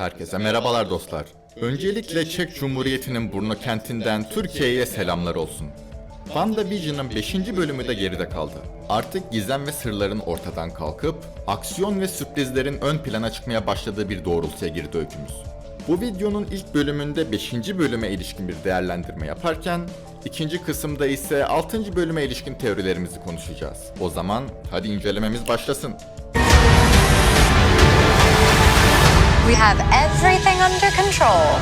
Herkese merhabalar dostlar. Öncelikle Çek Cumhuriyeti'nin Brno kentinden Türkiye'ye selamlar olsun. WandaVision'ın 5. bölümü de geride kaldı. Artık gizem ve sırların ortadan kalkıp, aksiyon ve sürprizlerin ön plana çıkmaya başladığı bir doğrultuya girdi öykümüz. Bu videonun ilk bölümünde 5. bölüme ilişkin bir değerlendirme yaparken, ikinci kısımda ise 6. bölüme ilişkin teorilerimizi konuşacağız. O zaman hadi incelememiz başlasın. We have everything under control.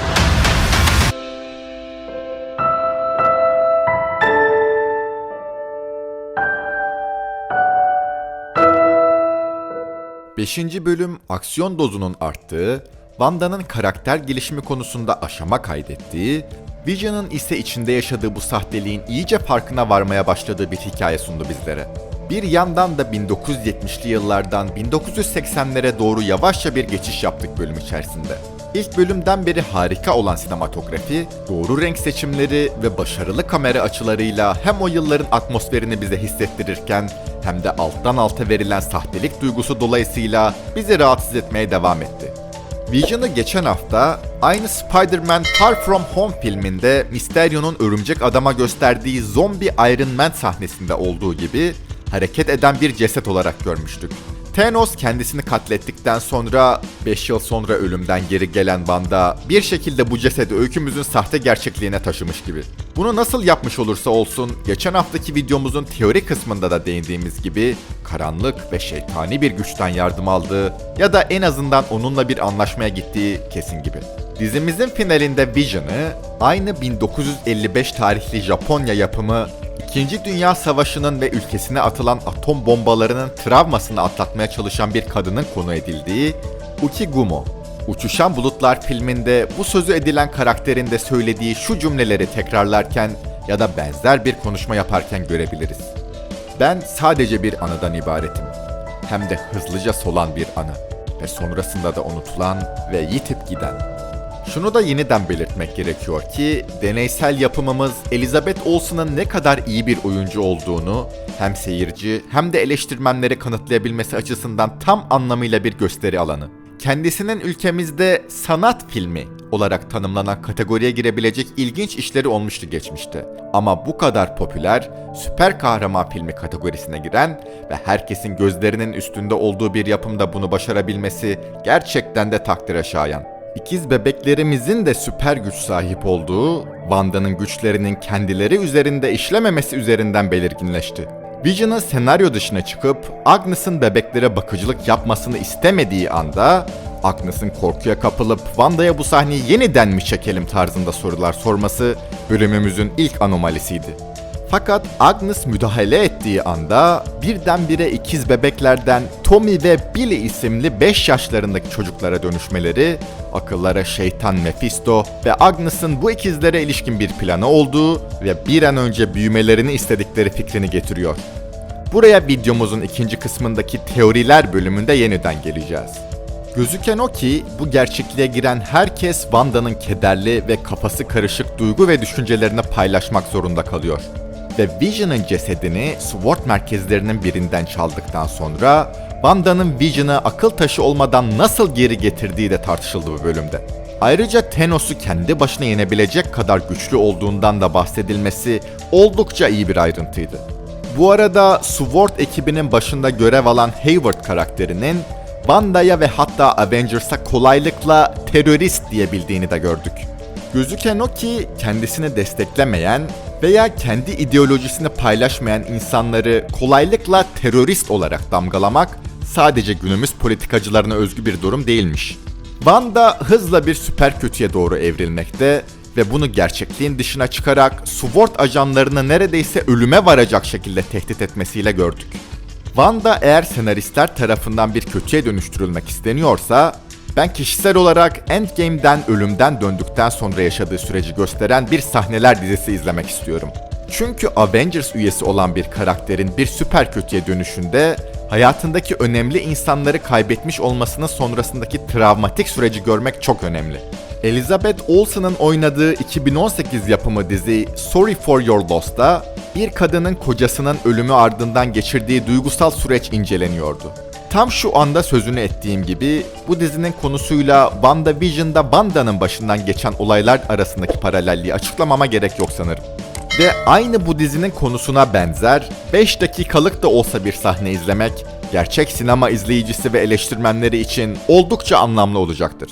Beşinci bölüm aksiyon dozunun arttığı, Wanda'nın karakter gelişimi konusunda aşama kaydettiği, Vision'ın ise içinde yaşadığı bu sahteliğin iyice farkına varmaya başladığı bir hikaye sundu bizlere. Bir yandan da 1970'li yıllardan 1980'lere doğru yavaşça bir geçiş yaptık bölüm içerisinde. İlk bölümden beri harika olan sinematografi, doğru renk seçimleri ve başarılı kamera açılarıyla hem o yılların atmosferini bize hissettirirken hem de alttan alta verilen sahtelik duygusu dolayısıyla bizi rahatsız etmeye devam etti. Vision'ı geçen hafta aynı Spider-Man Far From Home filminde Mysterio'nun örümcek adama gösterdiği zombi Iron Man sahnesinde olduğu gibi hareket eden bir ceset olarak görmüştük. Thanos kendisini katlettikten sonra 5 yıl sonra ölümden geri gelen Wanda bir şekilde bu cesedi öykümüzün sahte gerçekliğine taşımış gibi. Bunu nasıl yapmış olursa olsun geçen haftaki videomuzun teori kısmında da değindiğimiz gibi karanlık ve şeytani bir güçten yardım aldığı ya da en azından onunla bir anlaşmaya gittiği kesin gibi. Dizimizin finalinde Vision'ı aynı 1955 tarihli Japonya yapımı İkinci Dünya Savaşı'nın ve ülkesine atılan atom bombalarının travmasını atlatmaya çalışan bir kadının konu edildiği Ukigumo. Uçuşan Bulutlar filminde bu sözü edilen karakterin de söylediği şu cümleleri tekrarlarken ya da benzer bir konuşma yaparken görebiliriz. Ben sadece bir anadan ibaretim. Hem de hızlıca solan bir ana ve sonrasında da unutulan ve yitip giden. Şunu da yeniden belirtmek gerekiyor ki deneysel yapımımız Elizabeth Olsen'ın ne kadar iyi bir oyuncu olduğunu hem seyirci hem de eleştirmenlere kanıtlayabilmesi açısından tam anlamıyla bir gösteri alanı. Kendisinin ülkemizde sanat filmi olarak tanımlanan kategoriye girebilecek ilginç işleri olmuştu geçmişte. Ama bu kadar popüler, süper kahraman filmi kategorisine giren ve herkesin gözlerinin üstünde olduğu bir yapımda bunu başarabilmesi gerçekten de takdire şayan. İkiz bebeklerimizin de süper güç sahip olduğu, Wanda'nın güçlerinin kendileri üzerinde işlememesi üzerinden belirginleşti. Vision'ın senaryo dışına çıkıp Agnes'ın bebeklere bakıcılık yapmasını istemediği anda Agnes'ın korkuya kapılıp Wanda'ya bu sahneyi yeniden mi çekelim tarzında sorular sorması bölümümüzün ilk anomalisiydi. Fakat Agnes müdahale ettiği anda birdenbire ikiz bebeklerden Tommy ve Billy isimli 5 yaşlarındaki çocuklara dönüşmeleri, akıllara şeytan Mephisto ve Agnes'ın bu ikizlere ilişkin bir planı olduğu ve bir an önce büyümelerini istedikleri fikrini getiriyor. Buraya videomuzun ikinci kısmındaki teoriler bölümünde yeniden geleceğiz. Gözüken o ki bu gerçekliğe giren herkes Wanda'nın kederli ve kafası karışık duygu ve düşüncelerini paylaşmak zorunda kalıyor. Ve Vision'ın cesedini SWORD merkezlerinin birinden çaldıktan sonra Wanda'nın Vision'ı akıl taşı olmadan nasıl geri getirdiği de tartışıldı bu bölümde. Ayrıca Thanos'u kendi başına yenebilecek kadar güçlü olduğundan da bahsedilmesi oldukça iyi bir ayrıntıydı. Bu arada SWORD ekibinin başında görev alan Hayward karakterinin Wanda'ya ve hatta Avengers'a kolaylıkla terörist diyebildiğini de gördük. Gözüken o ki kendisini desteklemeyen veya kendi ideolojisini paylaşmayan insanları kolaylıkla terörist olarak damgalamak sadece günümüz politikacılarına özgü bir durum değilmiş. Wanda hızla bir süper kötüye doğru evrilmekte ve bunu gerçekliğin dışına çıkarak SWORD ajanlarını neredeyse ölüme varacak şekilde tehdit etmesiyle gördük. Wanda eğer senaristler tarafından bir kötüye dönüştürülmek isteniyorsa, ben kişisel olarak Endgame'den ölümden döndükten sonra yaşadığı süreci gösteren bir sahneler dizisi izlemek istiyorum. Çünkü Avengers üyesi olan bir karakterin bir süper kötüye dönüşünde hayatındaki önemli insanları kaybetmiş olmasının sonrasındaki travmatik süreci görmek çok önemli. Elizabeth Olsen'ın oynadığı 2018 yapımı dizi Sorry for Your Loss'ta bir kadının kocasının ölümü ardından geçirdiği duygusal süreç inceleniyordu. Tam şu anda sözünü ettiğim gibi bu dizinin konusuyla WandaVision'da Wanda'nın başından geçen olaylar arasındaki paralelliği açıklamama gerek yok sanırım. Ve aynı bu dizinin konusuna benzer 5 dakikalık da olsa bir sahne izlemek gerçek sinema izleyicisi ve eleştirmenleri için oldukça anlamlı olacaktır.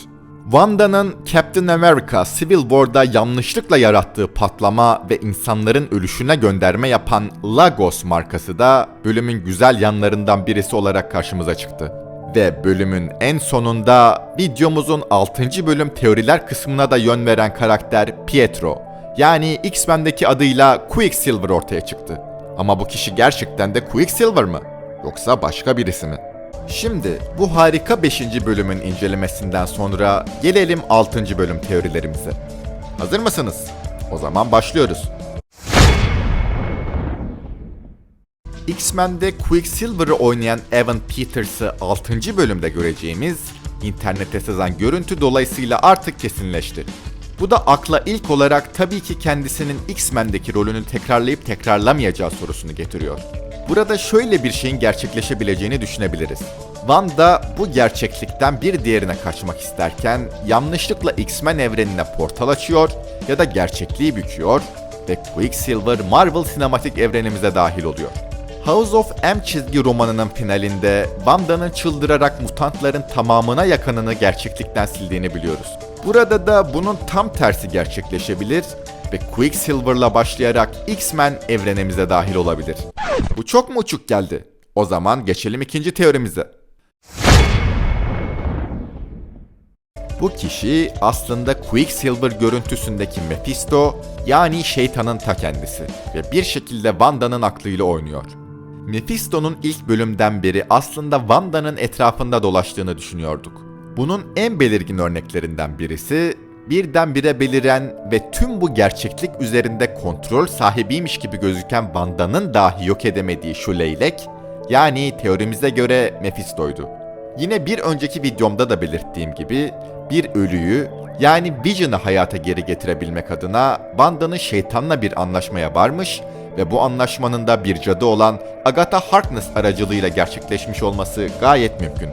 Wanda'nın Captain America Civil War'da yanlışlıkla yarattığı patlama ve insanların ölüşüne gönderme yapan Lagos markası da bölümün güzel yanlarından birisi olarak karşımıza çıktı. Ve bölümün en sonunda videomuzun 6. bölüm teoriler kısmına da yön veren karakter Pietro. Yani X-Men'deki adıyla Quicksilver ortaya çıktı. Ama bu kişi gerçekten de Quicksilver mı? Yoksa başka birisi mi? Şimdi bu harika 5. bölümün incelemesinden sonra gelelim 6. bölüm teorilerimize. Hazır mısınız? O zaman başlıyoruz. X-Men'de Quicksilver'ı oynayan Evan Peters'ı 6. bölümde göreceğimiz internette sızan görüntü dolayısıyla artık kesinleşti. Bu da akla ilk olarak tabii ki kendisinin X-Men'deki rolünü tekrarlayıp tekrarlamayacağı sorusunu getiriyor. Burada şöyle bir şeyin gerçekleşebileceğini düşünebiliriz. Wanda bu gerçeklikten bir diğerine kaçmak isterken yanlışlıkla X-Men evrenine portal açıyor ya da gerçekliği büküyor ve Quicksilver Marvel sinematik evrenimize dahil oluyor. House of M çizgi romanının finalinde Wanda'nın çıldırarak mutantların tamamına yakınını gerçeklikten sildiğini biliyoruz. Burada da bunun tam tersi gerçekleşebilir ve Quicksilver'la başlayarak X-Men evrenimize dahil olabilir. Bu çok mu uçuk geldi? O zaman geçelim ikinci teorimize. Bu kişi aslında Quicksilver görüntüsündeki Mephisto yani şeytanın ta kendisi ve bir şekilde Wanda'nın aklıyla oynuyor. Mephisto'nun ilk bölümden beri aslında Wanda'nın etrafında dolaştığını düşünüyorduk. Bunun en belirgin örneklerinden birisi birdenbire beliren ve tüm bu gerçeklik üzerinde kontrol sahibiymiş gibi gözüken Wanda'nın dahi yok edemediği şu leylek, yani teorimize göre Mephisto'ydu. Yine bir önceki videomda da belirttiğim gibi bir ölüyü yani Vision'ı hayata geri getirebilmek adına Wanda'nın şeytanla bir anlaşmaya varmış ve bu anlaşmanın da bir cadı olan Agatha Harkness aracılığıyla gerçekleşmiş olması gayet mümkün.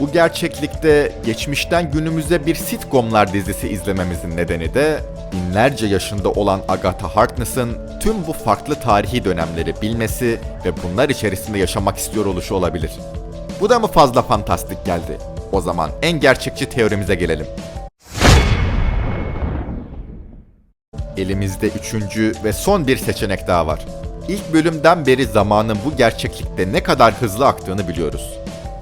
Bu gerçeklikte geçmişten günümüze bir sitcomlar dizisi izlememizin nedeni de binlerce yaşında olan Agatha Harkness'ın tüm bu farklı tarihi dönemleri bilmesi ve bunlar içerisinde yaşamak istiyor oluşu olabilir. Bu da mı fazla fantastik geldi? O zaman en gerçekçi teorimize gelelim. Elimizde üçüncü ve son bir seçenek daha var. İlk bölümden beri zamanın bu gerçeklikte ne kadar hızlı aktığını biliyoruz.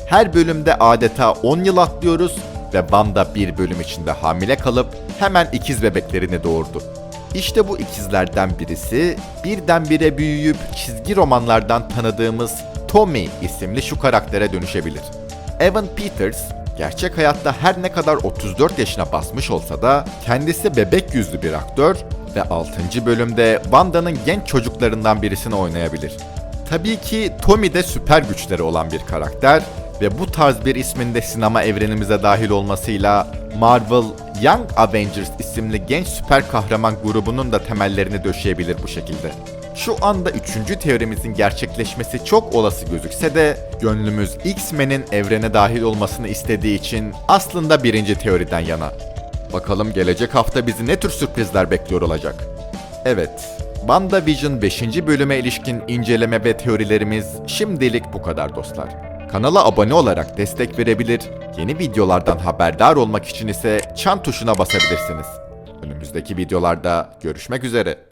Her bölümde adeta 10 yıl atlıyoruz ve Wanda bir bölüm içinde hamile kalıp hemen ikiz bebeklerini doğurdu. İşte bu ikizlerden birisi birdenbire büyüyüp çizgi romanlardan tanıdığımız Tommy isimli şu karaktere dönüşebilir. Evan Peters gerçek hayatta her ne kadar 34 yaşına basmış olsa da kendisi bebek yüzlü bir aktör ve 6. bölümde Wanda'nın genç çocuklarından birisini oynayabilir. Tabii ki Tommy de süper güçleri olan bir karakter ve bu tarz bir ismin de sinema evrenimize dahil olmasıyla Marvel Young Avengers isimli genç süper kahraman grubunun da temellerini döşeyebilir bu şekilde. Şu anda üçüncü teorimizin gerçekleşmesi çok olası gözükse de gönlümüz X-Men'in evrene dahil olmasını istediği için aslında birinci teoriden yana. Bakalım gelecek hafta bizi ne tür sürprizler bekliyor olacak. Evet, WandaVision 5. bölüme ilişkin inceleme ve teorilerimiz şimdilik bu kadar dostlar. Kanala abone olarak destek verebilir, yeni videolardan haberdar olmak için ise çan tuşuna basabilirsiniz. Önümüzdeki videolarda görüşmek üzere.